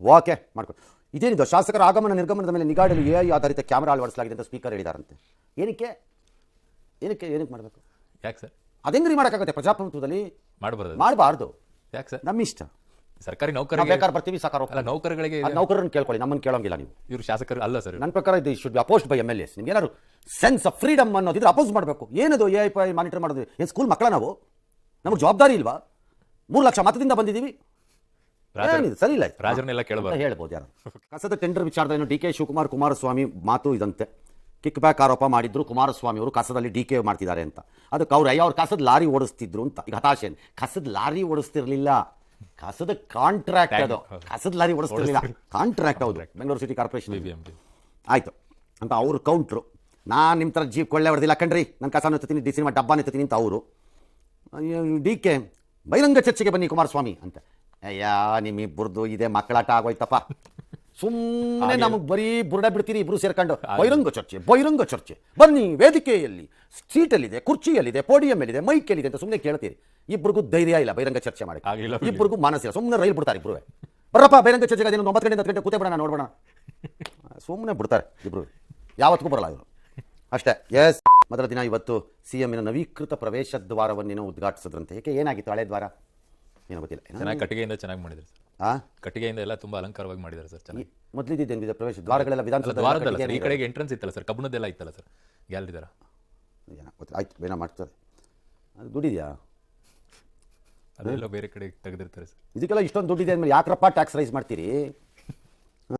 Okay ಮಾಡ್ಕೊ. ಇದೇನಿದು? ಶಾಸಕರ ಆಗಮನ ನಿರ್ಗಮನದ ಮೇಲೆ ನಿಗಾಡಲು ಎ ಐ ಆಧಾರಿತ ಕ್ಯಾಮರಾ ಅಳವಡಿಸಲಾಗಿದೆ ಅಂತ ಸ್ಪೀಕರ್ ಹೇಳಿದಾರಂತೆ. ಏನಕ್ಕೆ? ಏನಕ್ಕೆ ಏನಕ್ಕೆ ಮಾಡಬೇಕು? ಯಾಕೆ ಸರ್? ಅದೆಂಗ್ರಿ ಮಾಡೋಕ್ಕಾಗುತ್ತೆ ಪ್ರಜಾಪ್ರಭುತ್ವದಲ್ಲಿ ಮಾಡಬಾರ್ದು ಮಾಡಬಾರ್ದು. ಯಾಕೆ ಸರ್? ನಮ್ಮ ಇಷ್ಟ ಸರ್ಕಾರಿ ನೌಕರ ಬೇಕಾದ್ರೆ ಬರ್ತೀವಿ ಸಾಕಾರ ನೌಕರಗಳಿಗೆ ನೌಕರರನ್ನು ಕೇಳ್ಕೊಳ್ಳಿ ನಮ್ಮನ್ನು ಕೇಳೋಂಗಿಲ್ಲ ನೀವು. ಇವರು ಶಾಸಕರು ಅಲ್ಲ ಸರ್ ನನ್ನ ಪ್ರಕಾರ ಇದು should be opposed by M L S ನಿಮ್ಗೆ ಏನಾದ್ರು ಸೆನ್ಸ್ ಆಫ್ ಫ್ರೀಡಮ್ ಅನ್ನೋದಿದ್ರೆ ಅಪೋಸ್ ಮಾಡಬೇಕು. ಏನದು ಎ ಐ ಪೈ ಮಾನಿಟರ್ ಮಾಡೋದು? ಏನು ಸ್ಕೂಲ್ ಮಕ್ಕಳ ನಾವು? ನಮಗೆ ಜವಾಬ್ದಾರಿ ಇಲ್ವಾ? ಮೂರು ಲಕ್ಷ ಮತದಿಂದ ಬಂದಿದ್ದೀವಿ. ಏನಿದು? ಸರಿ ಇಲ್ಲ ಇದು. ರಾಜರನ್ನೆಲ್ಲ ಕೇಳಬಾರ್ದು. ಅಂತ ಹೇಳ್ಬೋದು ಯಾರು. ಕಸದ ಟೆಂಡರ್ ವಿಚಾರದಲ್ಲಿ ಡಿ ಕೆ ಶಿವಕುಮಾರ್ ಕುಮಾರಸ್ವಾಮಿ ಮಾತು ಇದಂತೆ. ಕಿಕ್ ಬ್ಯಾಕ್ ಆರೋಪ ಮಾಡಿದ್ರು ಕುಮಾರಸ್ವಾಮಿ ಅವರು ಕಸದಲ್ಲಿ ಡಿ ಕೆ ಮಾಡ್ತಿದ್ದಾರೆ ಅಂತ. ಅದಕ್ಕೆ ಅವ್ರು ಅಯ್ಯ ಅವ್ರು ಕಸದ ಲಾರಿ ಓಡಿಸ್ತಿದ್ರು ಅಂತ. ಈಗ ಹತಾಶೆ ಕಸದ ಲಾರಿ ಓಡಿಸ್ತಿರ್ಲಿಲ್ಲ. ಕಸದ ಕಾಂಟ್ರಾಕ್ಟ್ ಅದು. ಕಸದ ಲಾರಿ ಓಡಿಸ್ತಿರ್ಲಿಲ್ಲ. ಕಾಂಟ್ರಾಕ್ಟ್ ಹೌದು. Bengaluru city corporation BBMP. ಆಯ್ತು. ಅಂತ ಅವರು ಕೌಂಟ್ರು ನಾನು ನಿಮ್ಮ ಥರ ಜೀಪ್ ಕೊಳ್ಳೆ ಹೊಡೆದಿಲ್ಲ ಕಣ್ರಿ. ನನ್ನ ಕಸ ಎತ್ತೀನಿ ಡಿ ಸಿನಿಮಾ ಡಬ್ಬ ಎತ್ತೀನಿ ಅಂತ ಅವರು. ಡಿ ಕೆ ಬಹಿರಂಗ ಚರ್ಚೆಗೆ ಬನ್ನಿ ಕುಮಾರಸ್ವಾಮಿ ಅಂತ. ಅಯ್ಯ ನಿಮ್ಮಿಬ್ಬರದು ಇದೆ ಮಕ್ಕಳಾಟ ಆಗೋಯ್ತಪ್ಪ. ಸುಮ್ಮನೆ ನಮಗೆ ಬರೀ ಬುರುಡ ಬಿಡ್ತೀರಿ ಇಬ್ರು ಸೇರ್ಕೊಂಡು. ಬಹಿರಂಗ ಚರ್ಚೆ ಬಹಿರಂಗ ಚರ್ಚೆ. ಬನ್ನಿ ವೇದಿಕೆಯಲ್ಲಿ ಸೀಟಲ್ಲಿದೆ ಕುರ್ಚಿಯಲ್ಲಿದೆ ಪೋಡಿಯಂ ಎಲ್ಲಿದೆ ಮೈಕ್ ಎಲ್ಲಿದೆ ಅಂತ ಸುಮ್ಮನೆ ಕೇಳ್ತೀರಿ. ಇಬ್ರಿಗೂ ಧೈರ್ಯ ಇಲ್ಲ ಬಹಿರಂಗ ಚರ್ಚೆ ಮಾಡಿ. ಇಬ್ರಿಗೂ ಮನಸ್ಸಿಲ್ಲ ಸುಮ್ಮನೆ ರೈಲ್ ಬಿಡ್ತಾರೆ ಇಬ್ರು ಬರಪ್ಪ ಬಹಿರಂಗ ಚರ್ಚೆಗೆ ಅದೇನು ಒಂಬತ್ತು ಗಂಟೆ ಹತ್ತು ಗಂಟೆ ಕೂತೆ ಬಿಡೋಣ ನೋಡೋಣ ಸುಮ್ಮನೆ ಬಿಡ್ತಾರೆ ಇಬ್ರು ಯಾವತ್ತಿಗೂ ಬರಲ್ಲ ಇವರು. ಅಷ್ಟೇ. ಎಸ್. ಮೊದಲ ದಿನ ಇವತ್ತು ಸಿ ಎಮ್ಮಿನ ನವೀಕೃತ ಪ್ರವೇಶ ದ್ವಾರವನ್ನೇನೋ ಉದ್ಘಾಟಿಸಿದ್ರಂತೆ. ಏಕೆ ಏನಾಗಿತ್ತು ಹಳೆ ದ್ವಾರ? ಏನೋ ಗೊತ್ತಿಲ್ಲ ಚೆನ್ನಾಗಿ ಕಟ್ಟಿಗೆಯಿಂದ ಚೆನ್ನಾಗಿ ಮಾಡಿದ್ರು ಸರ್. ಆ? ಕಟ್ಟಿಗೆಯಿಂದ ಎಲ್ಲ ತುಂಬಾ ಅಲಂಕಾರವಾಗಿ ಮಾಡಿದ್ದಾರೆ ಸರ್ ಚೆನ್ನಾಗಿ. ಮೊದಲಿದ್ದೇನು ಪ್ರವೇಶ? ದ್ವಾರಗಳೆಲ್ಲ ವಿಧಾನಸಭೆ ವಿಧಾನಸೌಧ ಈ ಕಡೆಗೆ ಎಂಟ್ರೆನ್ಸ್ ಇತ್ತಲ್ಲ ಸರ್ ಕಬ್ಬಣದ್ದೆಲ್ಲ ಇತ್ತಲ್ಲ ಸರ್ ಗ್ಯಾಲರಿ ದರ ಏನೋ ಗೊತ್ತಿಲ್ಲ. ಆಯ್ತು ಏನೋ ಮಾಡ್ತಾರೆ. ಅದು ದುಡ್ಡಿದೆಯಾ? ಅದೆಲ್ಲ ಬೇರೆ ಕಡೆ ತೆಗೆದಿರ್ತಾರೆ ಸರ್. ಇದಕ್ಕೆಲ್ಲ ಇಷ್ಟೊಂದು ದುಡ್ಡಿದೆ ಅಂದಮೇಲೆ ಯಾಕ್ರಪ್ಪ ಟ್ಯಾಕ್ಸ್ ರೈಸ್ ಮಾಡ್ತೀರಿ?